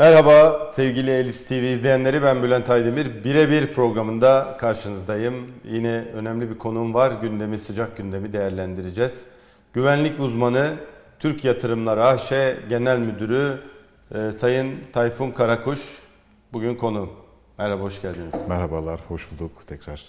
Merhaba sevgili Elif TV izleyenleri ben Bülent Aydemir. Birebir programında karşınızdayım. Yine önemli bir konum var. Gündemi sıcak gündemi değerlendireceğiz. Güvenlik uzmanı Türk Yatırımlar AŞ Genel Müdürü e, Sayın Tayfun Karakuş bugün konuğum. Merhaba hoş geldiniz. Merhabalar, hoş bulduk tekrar.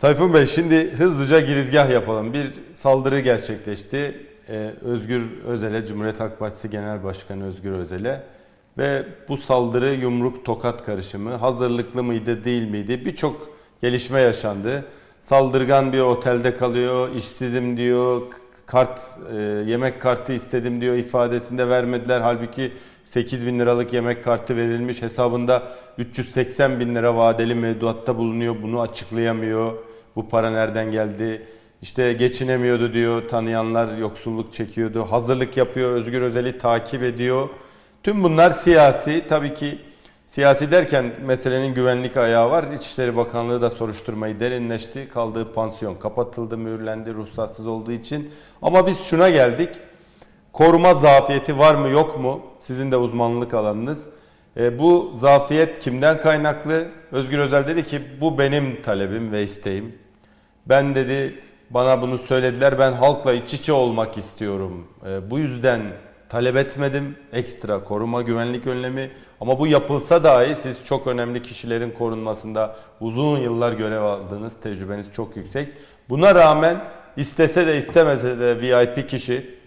Tayfun Bey şimdi hızlıca girizgah yapalım. Bir saldırı gerçekleşti. Ee, Özgür Özel'e, Cumhuriyet Halk Partisi Genel Başkanı Özgür Özel'e ve bu saldırı yumruk tokat karışımı hazırlıklı mıydı değil miydi? Birçok gelişme yaşandı. Saldırgan bir otelde kalıyor, işsizim diyor, kart e, yemek kartı istedim diyor ifadesinde vermediler. Halbuki 8 bin liralık yemek kartı verilmiş hesabında 380 bin lira vadeli mevduatta bulunuyor bunu açıklayamıyor. Bu para nereden geldi? İşte geçinemiyordu diyor tanıyanlar yoksulluk çekiyordu. Hazırlık yapıyor Özgür Özel'i takip ediyor. Tüm bunlar siyasi tabii ki Siyasi derken meselenin güvenlik ayağı var. İçişleri Bakanlığı da soruşturmayı derinleşti. Kaldığı pansiyon kapatıldı, mühürlendi ruhsatsız olduğu için. Ama biz şuna geldik. Koruma zafiyeti var mı yok mu? Sizin de uzmanlık alanınız. E, bu zafiyet kimden kaynaklı? Özgür Özel dedi ki bu benim talebim ve isteğim. Ben dedi bana bunu söylediler. Ben halkla iç içe olmak istiyorum. E, bu yüzden talep etmedim. Ekstra koruma güvenlik önlemi. Ama bu yapılsa dahi siz çok önemli kişilerin korunmasında uzun yıllar görev aldınız. Tecrübeniz çok yüksek. Buna rağmen istese de istemese de VIP kişi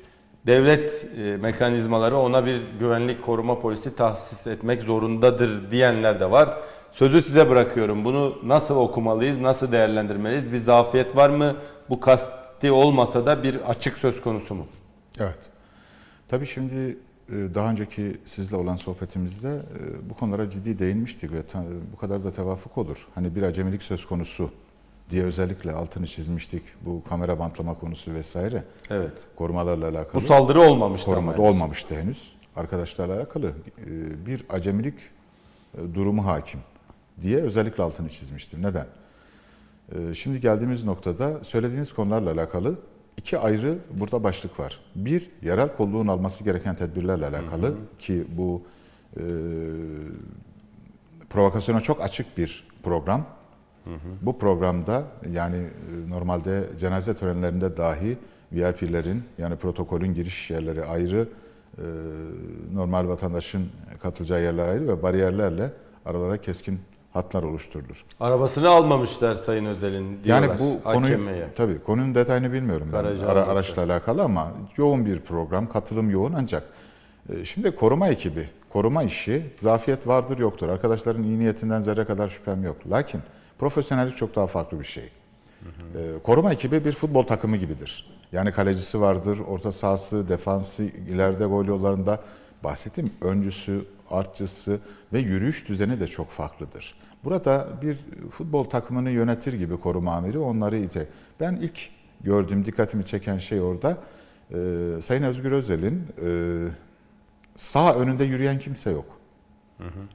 devlet e, mekanizmaları ona bir güvenlik koruma polisi tahsis etmek zorundadır diyenler de var. Sözü size bırakıyorum. Bunu nasıl okumalıyız, nasıl değerlendirmeliyiz? Bir zafiyet var mı? Bu kasti olmasa da bir açık söz konusu mu? Evet. Tabii şimdi e, daha önceki sizle olan sohbetimizde e, bu konulara ciddi değinmiştik ve bu kadar da tevafuk olur. Hani bir acemilik söz konusu diye özellikle altını çizmiştik. Bu kamera bantlama konusu vesaire. Evet. Korumalarla Bu alakalı. saldırı olmamıştı Korumada ama. olmamıştı henüz. Arkadaşlarla alakalı e, bir acemilik durumu hakim diye özellikle altını çizmiştim. Neden? Şimdi geldiğimiz noktada söylediğiniz konularla alakalı iki ayrı burada başlık var. Bir, yerel kolluğun alması gereken tedbirlerle alakalı ki bu e, provokasyona çok açık bir program. Bu programda yani e, normalde cenaze törenlerinde dahi VIP'lerin yani protokolün giriş yerleri ayrı, e, normal vatandaşın katılacağı yerler ayrı ve bariyerlerle aralara keskin hatlar oluşturulur. Arabasını almamışlar Sayın Özel'in diyorlar. Yani bu konuyu AKM'ye. tabii konunun detayını bilmiyorum ben ara, araçla alakalı ama yoğun bir program, katılım yoğun ancak e, şimdi koruma ekibi, koruma işi zafiyet vardır yoktur. Arkadaşların iyi niyetinden zerre kadar şüphem yok. Lakin profesyonellik çok daha farklı bir şey. E, koruma ekibi bir futbol takımı gibidir. Yani kalecisi vardır, orta sahası, defansı, ileride gol yollarında bahsettiğim öncüsü, artçısı ve yürüyüş düzeni de çok farklıdır. Burada bir futbol takımını yönetir gibi koruma amiri onları ite. Ben ilk gördüğüm dikkatimi çeken şey orada e, Sayın Özgür Özel'in e, sağ önünde yürüyen kimse yok.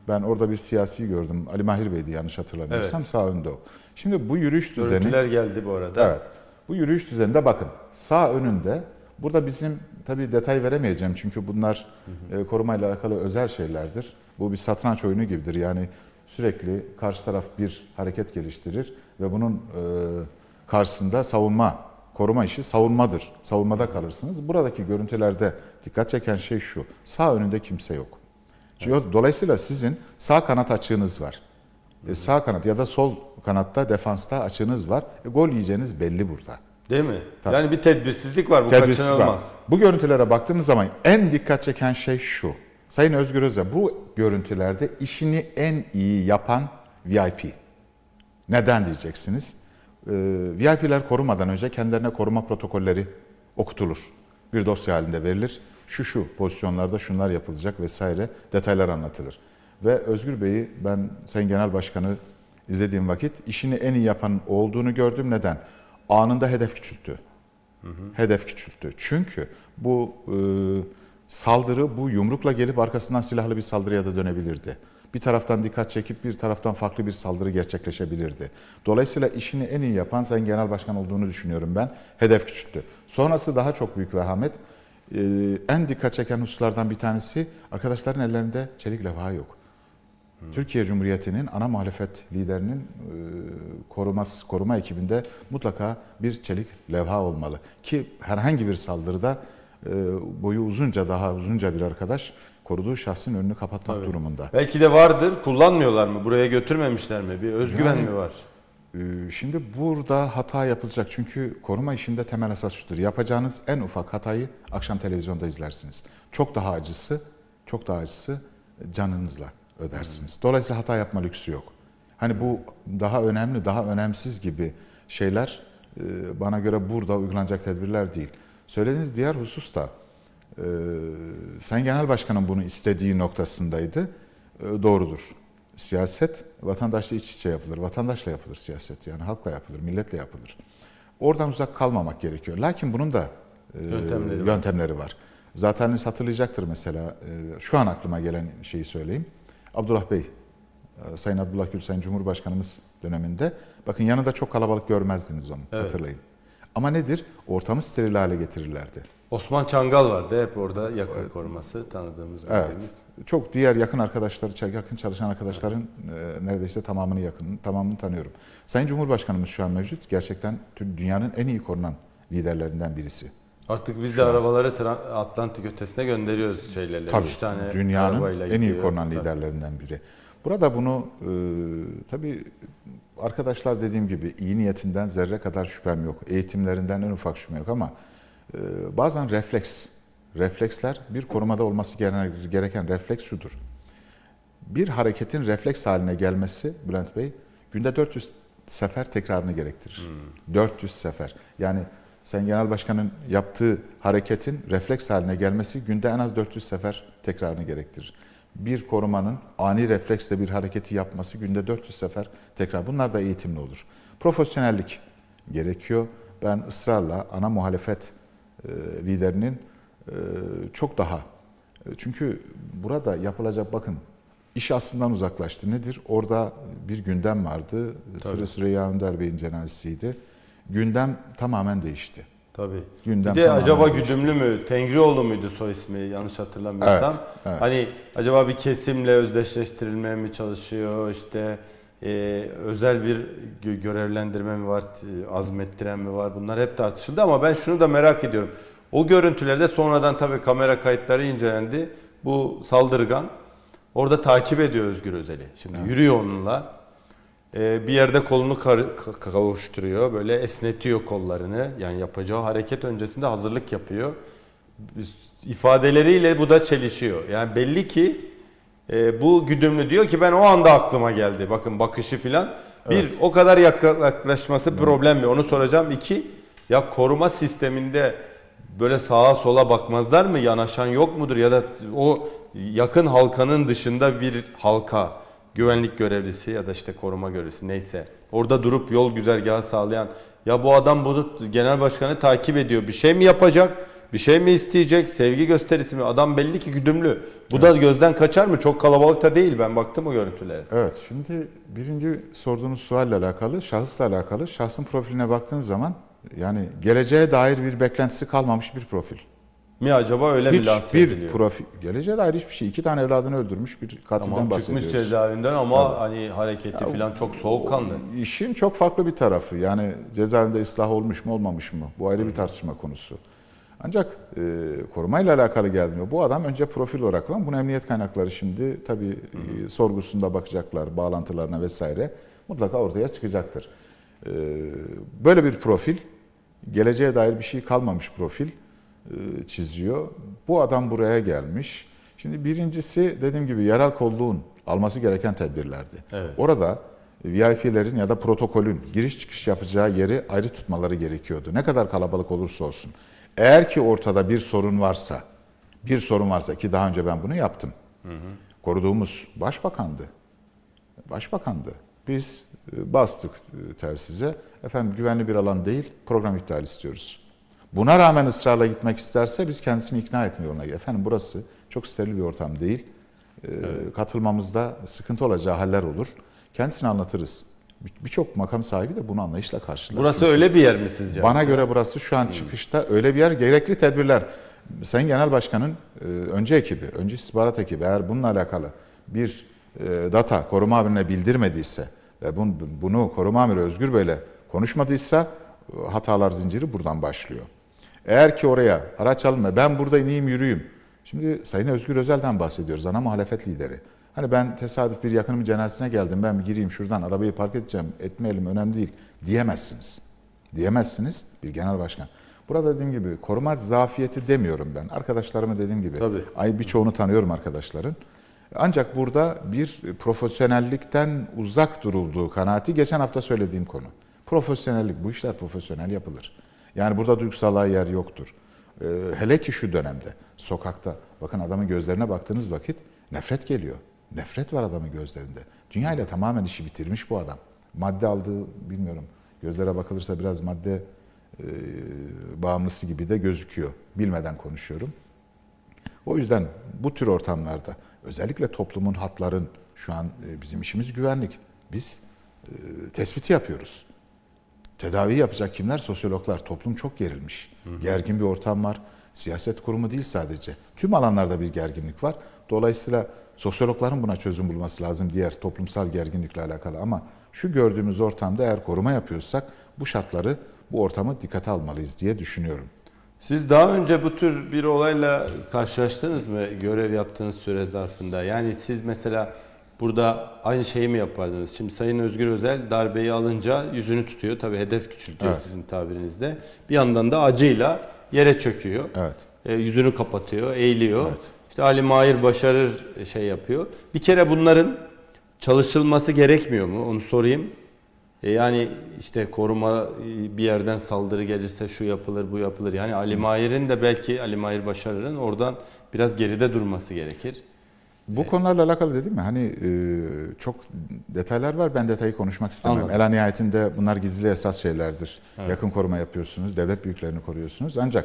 Ben orada bir siyasi gördüm. Ali Mahir Bey'di yanlış hatırlamıyorsam sağ önde o. Şimdi bu yürüyüş düzeni Görüntüler geldi bu arada. Evet. Bu yürüyüş düzeninde bakın sağ önünde burada bizim tabii detay veremeyeceğim çünkü bunlar e, korumayla alakalı özel şeylerdir. Bu bir satranç oyunu gibidir. Yani sürekli karşı taraf bir hareket geliştirir ve bunun e, karşısında savunma, koruma işi savunmadır. Savunmada kalırsınız. Buradaki görüntülerde dikkat çeken şey şu. Sağ önünde kimse yok. Çünkü Dolayısıyla sizin sağ kanat açığınız var. E, sağ kanat ya da sol kanatta defansta açığınız var. E, gol yiyeceğiniz belli burada. Değil mi? Tabii. Yani bir tedbirsizlik var. Bu Tedbirsiz kaçınılmaz. var. Bu görüntülere baktığımız zaman en dikkat çeken şey şu. Sayın Özgür Özel bu görüntülerde işini en iyi yapan VIP. Neden diyeceksiniz? Ee, VIP'ler korumadan önce kendilerine koruma protokolleri okutulur. Bir dosya halinde verilir. Şu şu pozisyonlarda şunlar yapılacak vesaire detaylar anlatılır. Ve Özgür Bey'i ben Sayın Genel Başkanı izlediğim vakit işini en iyi yapan olduğunu gördüm. Neden? Anında hedef küçülttü. Hedef küçülttü. Çünkü bu e, saldırı bu yumrukla gelip arkasından silahlı bir saldırıya da dönebilirdi. Bir taraftan dikkat çekip bir taraftan farklı bir saldırı gerçekleşebilirdi. Dolayısıyla işini en iyi yapan Sayın Genel Başkan olduğunu düşünüyorum ben. Hedef küçülttü. Sonrası daha çok büyük vehamet. e, en dikkat çeken hususlardan bir tanesi arkadaşların ellerinde çelik levha yok. Türkiye Cumhuriyeti'nin ana muhalefet liderinin e, koruması, koruma ekibinde mutlaka bir çelik levha olmalı. Ki herhangi bir saldırıda boyu uzunca daha uzunca bir arkadaş koruduğu şahsın önünü kapatmak Tabii. durumunda. Belki de vardır. Kullanmıyorlar mı? Buraya götürmemişler mi? Bir özgüven Yani- mi var? Ee, Şimdi burada hata yapılacak çünkü koruma işinde temel esas şudur. Yapacağınız en ufak hatayı akşam televizyonda izlersiniz. Çok daha acısı, çok daha acısı canınızla ödersiniz. Dolayısıyla hata yapma lüksü yok. Hani bu daha önemli, daha önemsiz gibi şeyler e, bana göre burada uygulanacak tedbirler değil. Söylediğiniz diğer husus da e, Sayın Genel Başkan'ın bunu istediği noktasındaydı. E, Doğrudur. Siyaset vatandaşla iç içe yapılır. Vatandaşla yapılır siyaset. Yani halkla yapılır, milletle yapılır. Oradan uzak kalmamak gerekiyor. Lakin bunun da e, Yöntemleri var. yöntemleri var. Zaten hatırlayacaktır mesela. e, şu an aklıma gelen şeyi söyleyeyim. Abdullah Bey, e, Sayın Abdullah Gül, Sayın Cumhurbaşkanımız döneminde bakın yanında çok kalabalık görmezdiniz onu Evet. hatırlayın. Ama nedir? Ortamı steril hale getirirlerdi. Osman Çangal vardı hep orada yakın koruması tanıdığımız Evet. bildiğimiz. Çok diğer yakın arkadaşları, yakın çalışan arkadaşların e, neredeyse tamamını yakın, tamamını tanıyorum. Sayın Cumhurbaşkanımız şu an mevcut. Gerçekten dünyanın en iyi korunan liderlerinden birisi. Artık biz Şu de an. arabaları Atlantik ötesine gönderiyoruz şeylerle. Tabii Üç tane dünyanın en iyi gidiyor. korunan liderlerinden biri. Burada bunu e, tabii arkadaşlar dediğim gibi iyi niyetinden zerre kadar şüphem yok. Eğitimlerinden en ufak şüphem yok ama e, bazen refleks, refleksler bir korumada olması gereken, refleks şudur. Bir hareketin refleks haline gelmesi Bülent Bey günde 400 sefer tekrarını gerektirir. 400 sefer. Yani Sayın Genel Başkan'ın yaptığı hareketin refleks haline gelmesi günde en az 400 sefer tekrarını gerektirir. Bir korumanın ani refleksle bir hareketi yapması günde 400 sefer tekrar. Bunlar da eğitimli olur. Profesyonellik gerekiyor. Ben ısrarla ana muhalefet e, liderinin e, çok daha e, çünkü burada yapılacak bakın iş aslından uzaklaştı. Nedir? Orada bir gündem vardı. Sıra Süreyya Önder Bey'in cenazesiydi. Gündem tamamen değişti. Tabii. Gündem bir de acaba. Güdümlü mü? Tengrioğlu muydu soy ismi yanlış hatırlamıyorsam? Evet, evet. Hani acaba bir kesimle özdeşleştirilmeye mi çalışıyor? İşte e, özel bir gö- görevlendirme mi var? Azmettiren mi var? Bunlar hep tartışıldı ama ben şunu da merak ediyorum. O görüntülerde sonradan tabii kamera kayıtları incelendi. Bu saldırgan orada takip ediyor Özgür Özel'i. Şimdi yürüyor onunla. Ee, bir yerde kolunu kavuşturuyor. Böyle esnetiyor kollarını. Yani yapacağı hareket öncesinde hazırlık yapıyor. İfadeleriyle bu da çelişiyor. Yani belli ki e, bu güdümlü diyor ki ben o anda aklıma geldi. Bakın bakışı filan. Bir o kadar yak- yaklaşması problem mi? Onu soracağım. İki ya koruma sisteminde böyle sağa sola bakmazlar mı? Yanaşan yok mudur? Ya da o yakın halkanın dışında bir halka güvenlik görevlisi ya da işte koruma görevlisi neyse. Orada durup yol güzergahı sağlayan ya bu adam bunu genel başkanı takip ediyor bir şey mi yapacak bir şey mi isteyecek sevgi gösterisi mi? Adam belli ki güdümlü. Bu da gözden kaçar mı? Çok kalabalıkta değil ben baktım o görüntülere. Evet, şimdi birinci sorduğunuz sualle alakalı, şahısla alakalı, şahsın profiline baktığınız zaman yani geleceğe dair bir beklentisi kalmamış bir profil. Mi acaba öyle mi lanse Hiçbir ediliyor profil, geleceğe dair hiçbir şey. İki tane evladını öldürmüş bir katilden tamam çıkmış bahsediyoruz. cezaevinden ama hani hareketi falan çok soğukkanlı İşin çok farklı bir tarafı. Yani cezaevinde ıslah olmuş mu olmamış mı? Bu ayrı bir tartışma konusu. Ancak e, korumayla alakalı geldiğinde bu adam önce profil olarak ama bunu emniyet kaynakları şimdi tabii e, sorgusunda bakacaklar bağlantılarına vesaire mutlaka ortaya çıkacaktır. E, böyle bir profil geleceğe dair bir şey kalmamış profil çiziyor. Bu adam buraya gelmiş. Şimdi birincisi dediğim gibi yerel kolluğun alması gereken tedbirlerdi. Evet. Orada VIP'lerin ya da protokolün giriş çıkış yapacağı yeri ayrı tutmaları gerekiyordu. Ne kadar kalabalık olursa olsun. Eğer ki ortada bir sorun varsa, bir sorun varsa ki daha önce ben bunu yaptım. Koruduğumuz başbakandı. Başbakandı. Biz e, bastık e, telsize. Efendim güvenli bir alan değil, program iptal istiyoruz. Buna rağmen ısrarla gitmek isterse biz kendisini ikna etmiyor ona. Efendim burası çok steril bir ortam değil. E, Katılmamızda sıkıntı olacağı haller olur. Kendisini anlatırız. Bir- Birçok makam sahibi de bunu anlayışla karşılar. burası öyle bir yer mi sizce Bana göre burası şu an çıkışta öyle bir yer gerekli tedbirler. Sayın Genel Başkan'ın e, önce ekibi, önce istihbarat ekibi eğer bununla alakalı bir e, data koruma amirine bildirmediyse ve bunu, bunu koruma amiri Özgür Bey'le konuşmadıysa e, hatalar zinciri buradan başlıyor. Eğer ki oraya araç alınma ben burada ineyim yürüyeyim. Şimdi Sayın Özgür Özel'den bahsediyoruz ana muhalefet lideri. Hani ben tesadüf bir yakınımın cenazesine geldim ben bir gireyim şuradan arabayı park edeceğim etmeyelim önemli değil diyemezsiniz. Diyemezsiniz bir genel başkan. Burada dediğim gibi koruma zafiyeti demiyorum ben. Arkadaşlarımı dediğim gibi. Tabii. Ay birçoğunu tanıyorum arkadaşların. Ancak burada bir profesyonellikten uzak durulduğu kanaati geçen hafta söylediğim konu. Profesyonellik, bu işler profesyonel yapılır. Yani burada duygusallığa yer yoktur. Ee, hele ki şu dönemde sokakta bakın adamın gözlerine baktığınız vakit nefret geliyor. Nefret var adamın gözlerinde. Dünya ile tamamen işi bitirmiş bu adam. Madde aldığı bilmiyorum. Gözlere bakılırsa biraz madde e, bağımlısı gibi de gözüküyor. Bilmeden konuşuyorum. O yüzden bu tür ortamlarda özellikle toplumun hatların şu an e, bizim işimiz güvenlik. Biz e, tespiti yapıyoruz. Tedavi yapacak kimler? Sosyologlar. Toplum çok gerilmiş. Gergin bir ortam var. Siyaset kurumu değil sadece. Tüm alanlarda bir gerginlik var. Dolayısıyla sosyologların buna çözüm bulması lazım diğer toplumsal gerginlikle alakalı. Ama şu gördüğümüz ortamda eğer koruma yapıyorsak bu şartları, bu ortamı dikkate almalıyız diye düşünüyorum. Siz daha önce bu tür bir olayla karşılaştınız mı görev yaptığınız süre zarfında? Yani siz mesela burada aynı şeyi mi yapardınız? Şimdi Sayın Özgür Özel darbeyi alınca yüzünü tutuyor. Tabii hedef küçültüyor Evet. sizin tabirinizde. Bir yandan da acıyla yere çöküyor. Evet. E, yüzünü kapatıyor, eğiliyor. Evet. İşte Ali Mahir başarır şey yapıyor. Bir kere bunların çalışılması gerekmiyor mu? Onu sorayım. E, yani işte koruma e, bir yerden saldırı gelirse şu yapılır, bu yapılır. Yani Ali Mahir'in de belki Ali Mahir Başarır'ın oradan biraz geride durması gerekir. Bu konularla alakalı dedim mi hani e, çok detaylar var ben detayı konuşmak istemem. Anladım. Ela nihayetinde bunlar gizli esas şeylerdir. Yakın koruma yapıyorsunuz, devlet büyüklerini koruyorsunuz. Ancak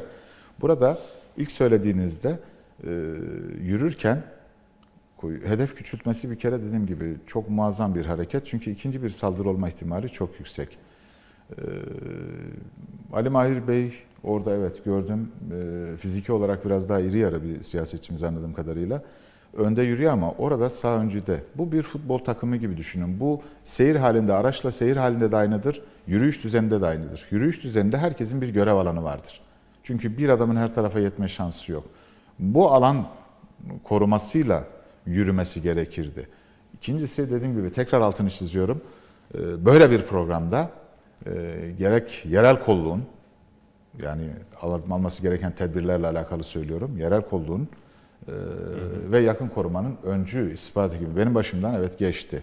burada ilk söylediğinizde e, yürürken hedef küçültmesi bir kere dediğim gibi çok muazzam bir hareket. Çünkü ikinci bir saldırı olma ihtimali çok yüksek. Ee, Ali Mahir Bey orada evet gördüm. Ee, fiziki olarak biraz daha iri yarı bir siyasetçimiz anladığım kadarıyla. Önde yürüyor ama orada sağ öncüde. Bu bir futbol takımı gibi düşünün. Bu seyir halinde, araçla seyir halinde de aynıdır. Yürüyüş düzeninde de aynıdır. Yürüyüş düzeninde herkesin bir görev alanı vardır. Çünkü bir adamın her tarafa yetme şansı yok. Bu alan korumasıyla yürümesi gerekirdi. İkincisi dediğim gibi tekrar altını çiziyorum. Ee, Böyle bir programda e, gerek yerel kolluğun yani al- alması gereken tedbirlerle alakalı söylüyorum. Yerel kolluğun e, ve yakın korumanın öncü istihbaratı gibi benim başımdan evet geçti.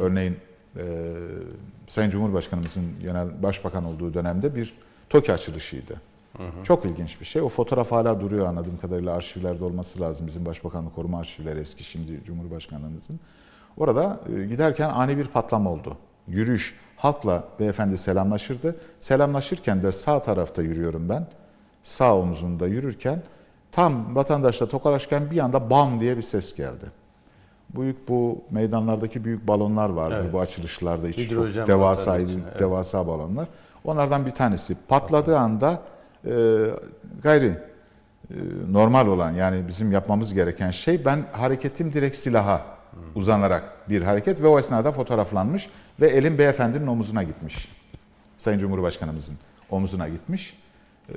Örneğin e, Sayın Cumhurbaşkanımızın genel başbakan olduğu dönemde bir TOKİ açılışıydı. Çok ilginç bir şey. O fotoğraf hala duruyor anladığım kadarıyla arşivlerde olması lazım. Bizim Başbakanlık Koruma Arşivleri eski şimdi Cumhurbaşkanlığımızın. Orada e, giderken ani bir patlama oldu. Yürüyüş. Halkla beyefendi selamlaşırdı. Selamlaşırken de sağ tarafta yürüyorum ben. Sağ omzunda yürürken tam vatandaşla tokalaşırken bir anda bam diye bir ses geldi. Büyük bu meydanlardaki büyük balonlar vardı Evet. bu açılışlarda hiç Hidrojen çok devasa için, evet. devasa balonlar. Onlardan bir tanesi patladığı anda e, gayri e, normal olan yani bizim yapmamız gereken şey ben hareketim direkt silaha uzanarak bir hareket ve o esnada fotoğraflanmış ve elim beyefendinin omuzuna gitmiş. Sayın Cumhurbaşkanımızın omuzuna gitmiş. Ee,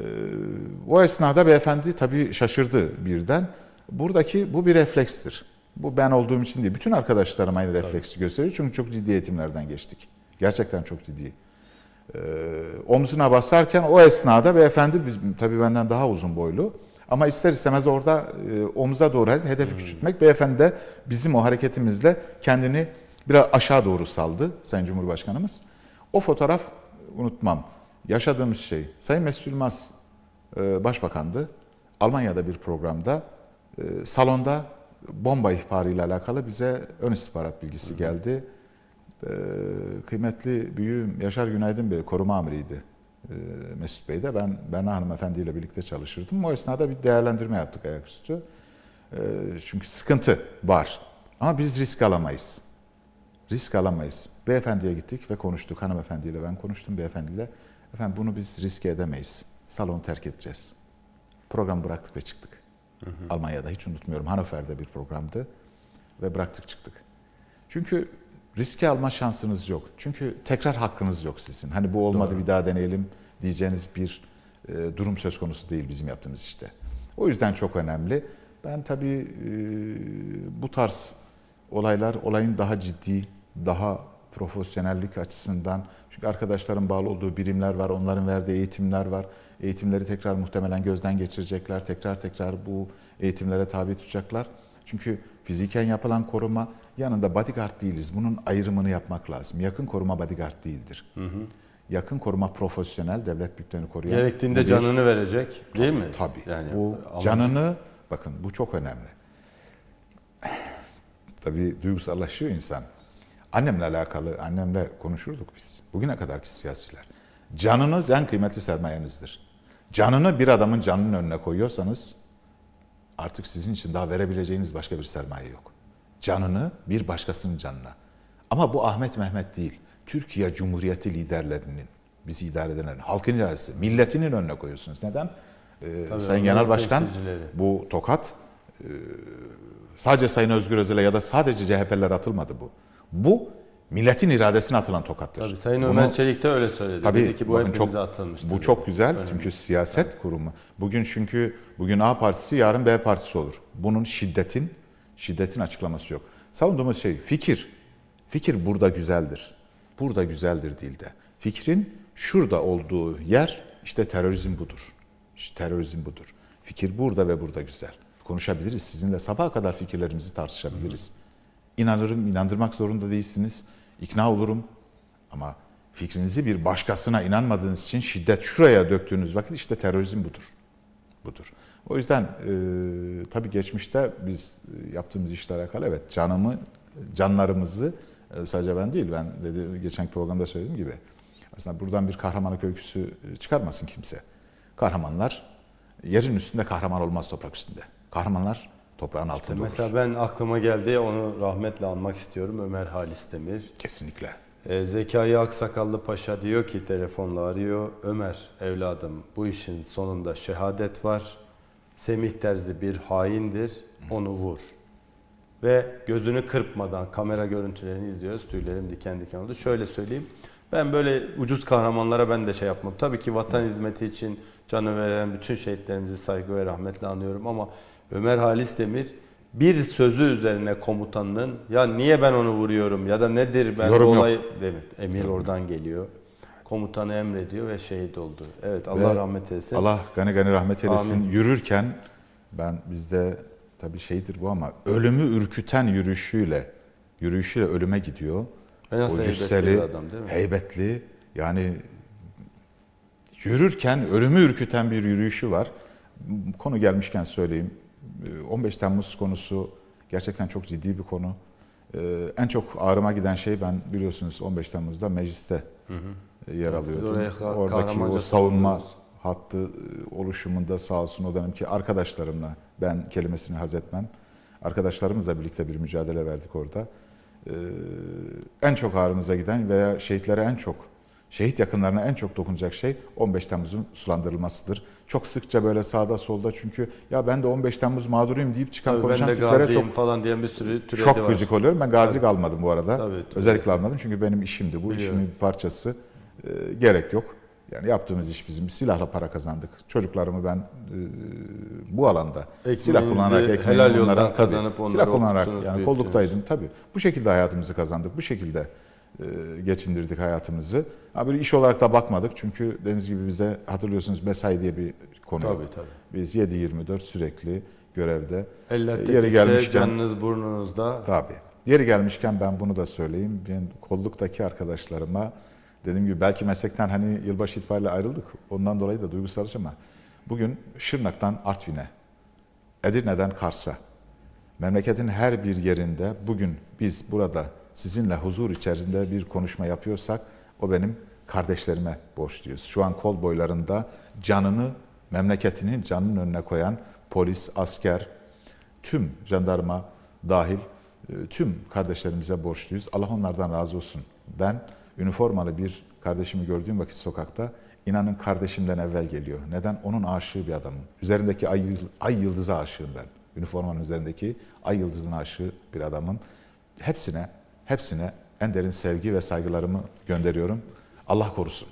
o esnada beyefendi tabii şaşırdı birden. Buradaki bu bir reflekstir. Bu ben olduğum için değil. Bütün arkadaşlarım aynı refleksi gösteriyor. Çünkü çok ciddi eğitimlerden geçtik. Gerçekten çok ciddi. Ee, omzuna basarken o esnada beyefendi tabii benden daha uzun boylu. Ama ister istemez orada e, omuza doğru hedefi küçültmek. Beyefendi de bizim o hareketimizle kendini biraz aşağı doğru saldı Sayın Cumhurbaşkanımız. O fotoğraf unutmam. Yaşadığımız şey. Sayın Mesut Yılmaz e, başbakandı. Almanya'da bir programda e, salonda bomba ihbarıyla alakalı bize ön istihbarat bilgisi geldi. Ee, kıymetli büyüğüm Yaşar Günaydın Bey koruma amiriydi Mesut Bey'de. Ben Berna Hanımefendi ile birlikte çalışırdım. O esnada bir değerlendirme yaptık ayaküstü. Çünkü sıkıntı var. Ama biz risk alamayız. Risk alamayız. Beyefendiye gittik ve konuştuk. Hanımefendiyle ben konuştum beyefendiyle. Efendim bunu biz riske edemeyiz. Salonu terk edeceğiz. Program bıraktık ve çıktık. Almanya'da hiç unutmuyorum. Hannover'de bir programdı ve bıraktık çıktık. Çünkü riske alma şansınız yok. Çünkü tekrar hakkınız yok sizin. Hani bu olmadı Doğru. bir daha deneyelim diyeceğiniz bir e, durum söz konusu değil bizim yaptığımız işte. O yüzden çok önemli. Ben tabii e, bu tarz olaylar olayın daha ciddi, daha profesyonellik açısından çünkü arkadaşların bağlı olduğu birimler var, onların verdiği eğitimler var. Eğitimleri tekrar muhtemelen gözden geçirecekler, tekrar tekrar bu eğitimlere tabi tutacaklar. Çünkü fiziken yapılan koruma yanında bodyguard değiliz. Bunun ayrımını yapmak lazım. Yakın koruma bodyguard değildir. Yakın koruma profesyonel devlet büyüklerini koruyan. Gerektiğinde bir- canını verecek değil mi? Tabii. Yani bu ama- canını bakın bu çok önemli. Tabii duygusallaşıyor insan. Annemle alakalı, annemle konuşurduk biz. Bugüne kadarki siyasiler. Canınız en kıymetli sermayenizdir. Canını bir adamın canının önüne koyuyorsanız artık sizin için daha verebileceğiniz başka bir sermaye yok. Canını bir başkasının canına. Ama bu Ahmet Mehmet değil. Türkiye Cumhuriyeti liderlerinin, bizi idare edenlerin, halkın iradesi, milletinin önüne koyuyorsunuz. Neden? Ee, Tabii, Sayın Genel Başkan bu tokat e, sadece Sayın Özgür Özel'e ya da sadece CHP'lere atılmadı bu. Bu milletin iradesine atılan tokattır. Tabii Sayın Bunu- Ömer Çelik de öyle söyledi. Tabii Dedi ki bu bakın çok atılmıştır. bu çok güzel çünkü siyaset kurumu. Bugün çünkü bugün A partisi yarın B partisi olur. Bunun şiddetin şiddetin açıklaması yok. Savunduğumuz şey fikir. Fikir burada güzeldir. Burada güzeldir değil de. Fikrin şurada olduğu yer işte terörizm budur. İşte terörizm budur. Fikir burada ve burada güzel. Konuşabiliriz. Sizinle sabaha kadar fikirlerimizi tartışabiliriz. İnanırım, inandırmak zorunda değilsiniz. İkna olurum. Ama fikrinizi bir başkasına inanmadığınız için şiddet şuraya döktüğünüz vakit işte terörizm budur. Budur. O yüzden e, tabii geçmişte biz e, yaptığımız işle alakalı evet canımı, canlarımızı e, sadece ben değil ben dedi geçen programda söylediğim gibi aslında buradan bir kahramanlık öyküsü e, çıkarmasın kimse. Kahramanlar yerin üstünde kahraman olmaz toprak üstünde. Kahramanlar toprağın altında olur. Mesela ben aklıma geldi onu rahmetle anmak istiyorum. Ömer Halis Demir. Kesinlikle. E, Zekai Aksakallı Paşa diyor ki telefonla arıyor. Ömer evladım bu işin sonunda şehadet var. Semih Terzi bir haindir. Onu vur. Ve gözünü kırpmadan kamera görüntülerini izliyoruz. Tüylerim diken diken oldu. Şöyle söyleyeyim. Ben böyle ucuz kahramanlara ben de şey yapmam. Tabii ki vatan hizmeti için canı veren bütün şehitlerimizi saygı ve rahmetle anıyorum ama Ömer Halis Demir bir sözü üzerine komutanın ya niye ben onu vuruyorum ya da nedir ben Yorum bu yok. olay evet emir oradan geliyor. Komutanı emrediyor ve şehit oldu. Evet Allah Ve rahmet eylesin. Allah gani gani rahmet eylesin. Amin. Yürürken ben bizde tabii şeydir bu ama ölümü ürküten yürüyüşüyle yürüyüşüyle ölüme gidiyor. Nasıl o cüsseli, adam değil mi? heybetli yani yürürken ölümü ürküten bir yürüyüşü var. Konu gelmişken söyleyeyim. Ee, 15 Temmuz konusu gerçekten çok ciddi bir konu. Ee, En çok ağrıma giden şey ben biliyorsunuz 15 Temmuz'da mecliste yer Siz alıyordum. oraya ka- Oradaki o savunma savundunuz. hattı e, oluşumunda sağ olsun o dönemki arkadaşlarımla ben kelimesini haz etmem. Arkadaşlarımızla birlikte bir mücadele verdik orada. Ee, en çok ağrımıza giden veya şehitlere en çok, şehit yakınlarına en çok dokunacak şey 15 Temmuz'un sulandırılmasıdır. Çok sıkça böyle sağda solda çünkü ya ben de 15 Temmuz mağduruyum deyip çıkan Tabii ben konuşan de tiplere çok falan diyen bir sürü türedi çok var. gıcık oluyorum. Ben gazilik almadım bu arada. Tabii, tabii. Özellikle almadım çünkü benim işimdi. Bu Biliyorum. işimin bir parçası. Ee, gerek yok. Yani yaptığımız iş bizim. Silahla para kazandık. Çocuklarımı ben e, bu alanda silah kullanarak ekmeğimi helal yoldan onlara- tabii, kazanıp onları silah kullanarak yani kolluktaydım tabii. Bu şekilde hayatımızı kazandık. Bu şekilde e, geçindirdik hayatımızı. Ha böyle iş olarak da bakmadık çünkü deniz gibi bize hatırlıyorsunuz mesai diye bir konu. Tabii tabii. Biz 7-24 sürekli görevde. Eller Yeri tetikte, gelmişken- canınız burnunuzda. Tabii. Yeri gelmişken ben bunu da söyleyeyim. Ben kolluktaki arkadaşlarıma dediğim gibi belki meslekten hani yılbaşı itibariyle ayrıldık. Ondan dolayı da duygusalız ama bugün Şırnak'tan Artvin'e, Edirne'den Kars'a, memleketin her bir yerinde bugün biz burada sizinle huzur içerisinde bir konuşma yapıyorsak o benim kardeşlerime borçluyuz. Şu an kol boylarında canını memleketinin canının önüne koyan polis, asker, tüm jandarma dahil e, tüm kardeşlerimize borçluyuz. Allah onlardan razı olsun. Ben üniformalı bir kardeşimi gördüğüm vakit sokakta inanın kardeşimden evvel geliyor. Neden? Onun aşığı bir adamım. Üzerindeki ay, ay yıldızı aşığım ben. Üniformanın üzerindeki ay yıldızın aşığı bir adamım. Hepsine, hepsine en derin sevgi ve saygılarımı gönderiyorum. Allah korusun.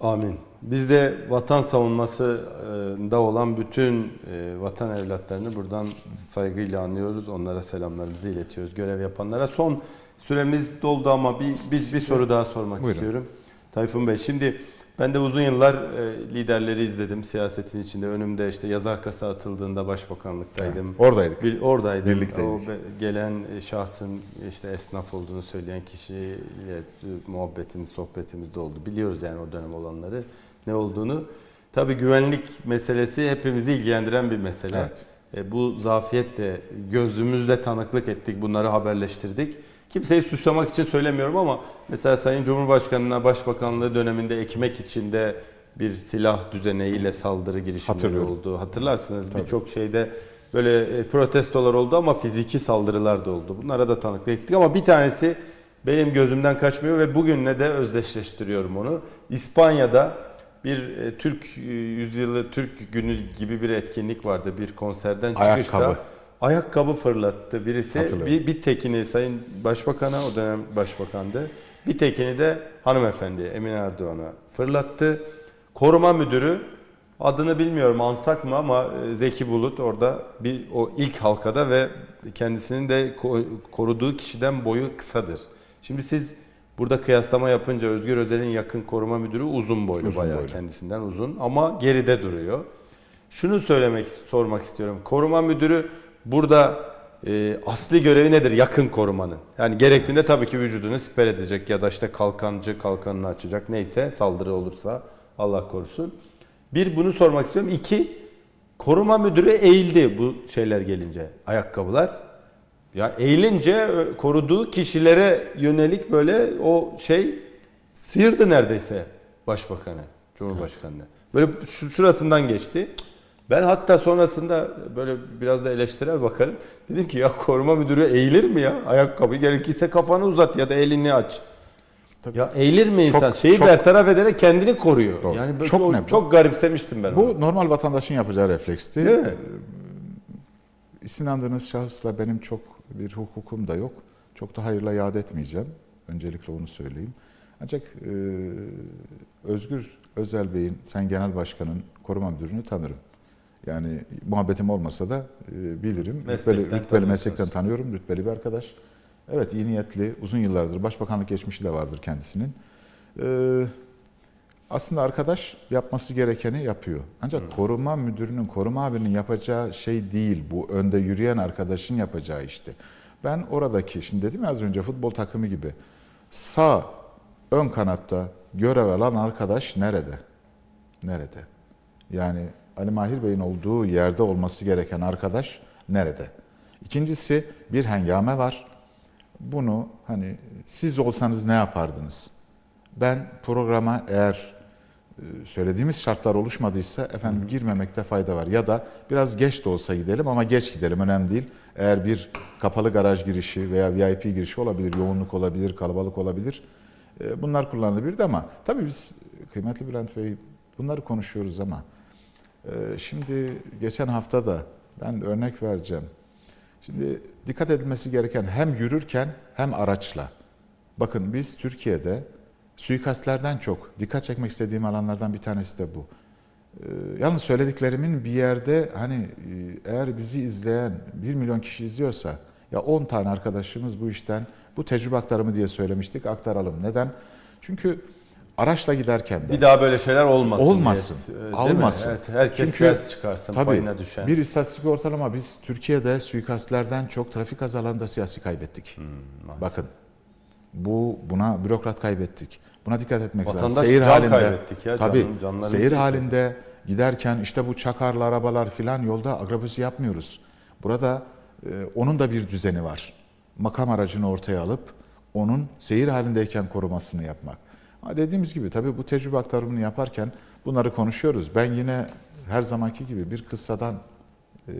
Amin. Biz de vatan savunmasında olan bütün e, vatan evlatlarını buradan saygıyla anıyoruz. Onlara selamlarımızı iletiyoruz. Görev yapanlara. Son süremiz doldu ama bir, bir, bir soru daha sormak Buyurun. istiyorum. Tayfun Bey şimdi ben de uzun yıllar e, liderleri izledim siyasetin içinde. Önümde işte yazar kasa atıldığında başbakanlıktaydım. Evet, oradaydık. Bir, oradaydım. Birlikteydik. O gelen e, şahsın işte esnaf olduğunu söyleyen kişiyle muhabbetimiz, sohbetimiz de oldu. Biliyoruz yani o dönem olanları ne olduğunu. Tabii güvenlik meselesi hepimizi ilgilendiren bir mesele. Evet. E, bu zafiyet de gözümüzle tanıklık ettik, bunları haberleştirdik. Kimseyi suçlamak için söylemiyorum ama mesela Sayın Cumhurbaşkanı'na Başbakanlığı döneminde ekmek içinde bir silah düzeneğiyle saldırı girişimleri oldu. Hatırlarsınız birçok şeyde böyle e, protestolar oldu ama fiziki saldırılar da oldu. Bunlara da tanıklık ettik ama bir tanesi benim gözümden kaçmıyor ve bugünle de özdeşleştiriyorum onu. İspanya'da bir e, Türk e, yüzyılı Türk günü gibi bir etkinlik vardı bir konserden çıkışta. Ayakkabı. Ayakkabı fırlattı birisi. Bir, bir tekini Sayın Başbakan'a o dönem başbakandı. Bir tekini de hanımefendi Emine Erdoğan'a fırlattı. Koruma müdürü adını bilmiyorum ansak mı ama e, Zeki Bulut orada bir o ilk halkada ve kendisinin de ko- koruduğu kişiden boyu kısadır. Şimdi siz burada kıyaslama yapınca Özgür Özel'in yakın koruma müdürü uzun boylu Uzun bayağı boylu. kendisinden uzun ama geride duruyor. Şunu söylemek, sormak istiyorum. Koruma müdürü burada e, asli görevi nedir yakın korumanın? Yani gerektiğinde tabii ki vücudunu siper edecek ya da işte kalkancı kalkanını açacak neyse saldırı olursa Allah korusun. Bir bunu sormak istiyorum. İki koruma müdürü eğildi bu şeyler gelince ayakkabılar. Ya eğilince koruduğu kişilere yönelik böyle o şey sıyırdı neredeyse başbakanı, cumhurbaşkanını. Böyle şu, şurasından geçti. Ben hatta sonrasında böyle biraz da eleştirel bakarım. Dedim ki ya koruma müdürü eğilir mi ya? Ayakkabı gerekirse kafanı uzat ya da elini aç. Tabii. Ya eğilir mi insan? Çok- Şeyi çok- bertaraf ederek kendini koruyor. Doğru. Yani böyle Çok bu? çok garipsemiştim ben onu. Bu normal vatandaşın yapacağı refleksti. Değil mi? Andığınız şahısla benim çok bir hukukum da yok. Çok da hayırla yad etmeyeceğim. Öncelikle onu söyleyeyim. Ancak e, Özgür Özel Bey'in, sen genel başkanın koruma müdürünü tanırım. Yani muhabbetim olmasa da e, bilirim. Meslekten Rütbeli, rütbeli meslekten tanıyorum. Rütbeli bir arkadaş. Evet iyi niyetli, uzun yıllardır başbakanlık geçmişi de vardır kendisinin. E, aslında arkadaş yapması gerekeni yapıyor. Ancak koruma müdürünün, koruma abinin yapacağı şey değil bu. Önde yürüyen arkadaşın yapacağı işte. Ben oradaki, şimdi dedim ya az önce futbol takımı gibi. Sağ ön kanatta görev alan arkadaş nerede? Nerede? Yani Ali Mahir Bey'in olduğu yerde olması gereken arkadaş nerede? İkincisi bir hengame var. Bunu hani siz olsanız ne yapardınız? Ben programa eğer e, söylediğimiz şartlar oluşmadıysa efendim girmemekte fayda var. Ya da biraz geç de olsa gidelim ama geç gidelim önemli değil. Eğer bir kapalı garaj girişi veya VIP girişi olabilir, yoğunluk olabilir, kalabalık olabilir. E, Bunlar kullanılabilirdi ama tabii biz kıymetli Bülent Bey bunları konuşuyoruz ama şimdi geçen hafta da ben örnek vereceğim. Şimdi dikkat edilmesi gereken hem yürürken hem araçla. Bakın biz Türkiye'de suikastlerden çok dikkat çekmek istediğim alanlardan bir tanesi de bu. Ee, yalnız söylediklerimin bir yerde hani e, eğer bizi izleyen 1 milyon kişi izliyorsa ya 10 tane arkadaşımız bu işten bu tecrübe aktarımı diye söylemiştik aktaralım. Neden? Çünkü araçla giderken de Bir daha böyle şeyler olmasın. Olmasın, diye. Mi? olmasın. Evet, herkes Çünkü ders çıkarsın tabii payına düşen. bir istatistik ortalama biz Türkiye'de suikastlerden çok trafik kazalarında siyasi kaybettik. Hmm, Bakın bu buna bürokrat kaybettik. Buna dikkat etmek lazım. Seyir can halinde kaybettik ya, tabii canım- seyir halinde giderken işte bu çakarlı arabalar filan yolda agrabüzü yapmıyoruz. Burada e, onun da bir düzeni var. Makam aracını ortaya alıp onun seyir halindeyken korumasını yapmak. Ama dediğimiz gibi tabii bu tecrübe aktarımını yaparken bunları konuşuyoruz. Ben yine her zamanki gibi bir kıssadan e,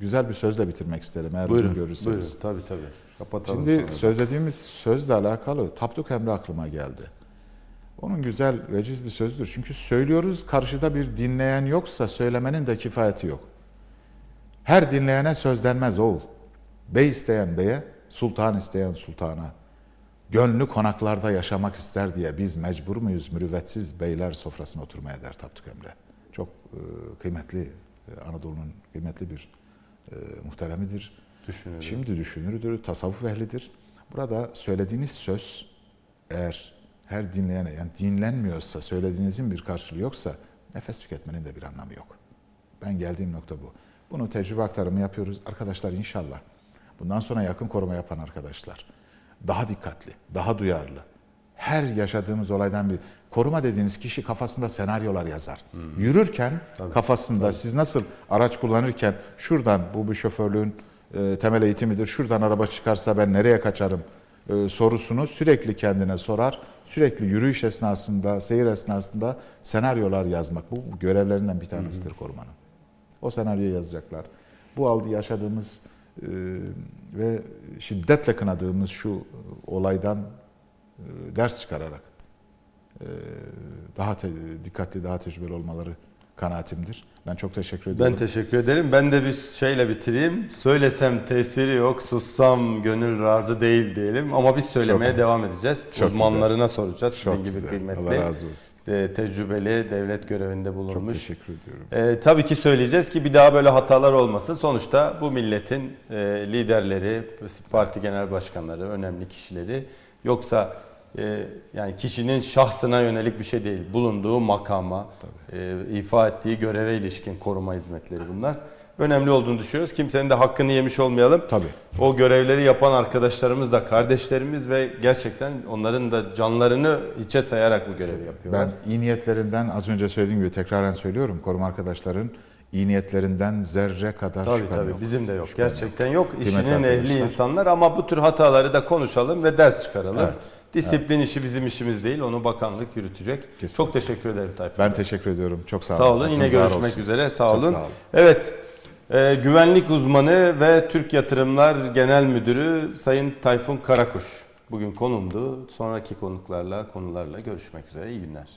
güzel bir sözle bitirmek isterim eğer Buyurun, görürseniz. buyurun. Tabii tabii. Kapatalım Şimdi sonra. söz dediğimiz sözle alakalı Tapduk Emre aklıma geldi. Onun güzel, veciz bir sözdür. Çünkü söylüyoruz, karşıda bir dinleyen yoksa söylemenin de kifayeti yok. Her dinleyene söz denmez oğul. Bey isteyen beye, sultan isteyen sultana. Gönlü konaklarda yaşamak ister diye biz mecbur muyuz mürüvvetsiz beyler sofrasına oturmaya der Tapduk Emre. Çok e, kıymetli, e, Anadolu'nun kıymetli bir e, muhteremidir. Düşünüyorum. Şimdi düşünürdür, tasavvuf ehlidir. Burada söylediğiniz söz eğer her dinleyene yani dinlenmiyorsa, söylediğinizin bir karşılığı yoksa nefes tüketmenin de bir anlamı yok. Ben geldiğim nokta bu. Bunu tecrübe aktarımı yapıyoruz. Arkadaşlar inşallah bundan sonra yakın koruma yapan arkadaşlar daha dikkatli, daha duyarlı. Her yaşadığımız olaydan bir koruma dediğiniz kişi kafasında senaryolar yazar. Yürürken kafasında siz nasıl araç kullanırken şuradan bu bir şoförlüğün e, temel eğitimidir. Şuradan araba çıkarsa ben nereye kaçarım e, sorusunu sürekli kendine sorar. Sürekli yürüyüş esnasında, seyir esnasında senaryolar yazmak. Bu görevlerinden bir tanesidir korumanın. O senaryoyu yazacaklar. Bu aldı yaşadığımız ve şiddetle kınadığımız şu olaydan e, ders çıkararak e, daha dikkatli, daha tecrübeli olmaları kanaatimdir. Ben çok teşekkür ediyorum. Ben teşekkür ederim. Ben de bir şeyle bitireyim. Söylesem tesiri yok, sussam gönül razı değil diyelim. Ama biz söylemeye Çok- devam edeceğiz. çok Uzmanlarına soracağız. Çok Sizin gibi güzel. kıymetli, Allah razı olsun. e, tecrübeli, devlet görevinde Çok bulunmuş. teşekkür ediyorum. E, tabii ki söyleyeceğiz ki bir daha böyle hatalar olmasın. Sonuçta bu milletin e, liderleri, parti genel başkanları, önemli kişileri yoksa e, yani kişinin şahsına yönelik bir şey değil. Bulunduğu makama, e, ifa ettiği göreve ilişkin koruma hizmetleri bunlar. Önemli olduğunu düşünüyoruz. Kimsenin de hakkını yemiş olmayalım. Tabii. O görevleri yapan arkadaşlarımız da kardeşlerimiz ve gerçekten onların da canlarını hiçe sayarak bu görevi yapıyorlar. Ben iyi niyetlerinden az önce söylediğim gibi tekraren söylüyorum. Koruma arkadaşların iyi niyetlerinden zerre kadar Tabii şüphem tabii yok. bizim de yok. Şüphem Gerçekten yok. Kıymetli İşinin ehli insanlar ama bu tür hataları da konuşalım ve ders çıkaralım. Evet, Disiplin evet. işi bizim işimiz değil. Onu bakanlık yürütecek. Kesinlikle. Çok teşekkür ederim Tayfun Ben teşekkür ediyorum. Çok sağ olun. Sağ olun. Yine görüşmek olsun. üzere. Sağ olun. Sağ olun. Evet. E, güvenlik uzmanı ve Türk Yatırımlar Genel Müdürü Sayın Tayfun Karakuş bugün konumdu. Sonraki konuklarla, konularla görüşmek üzere. İyi günler.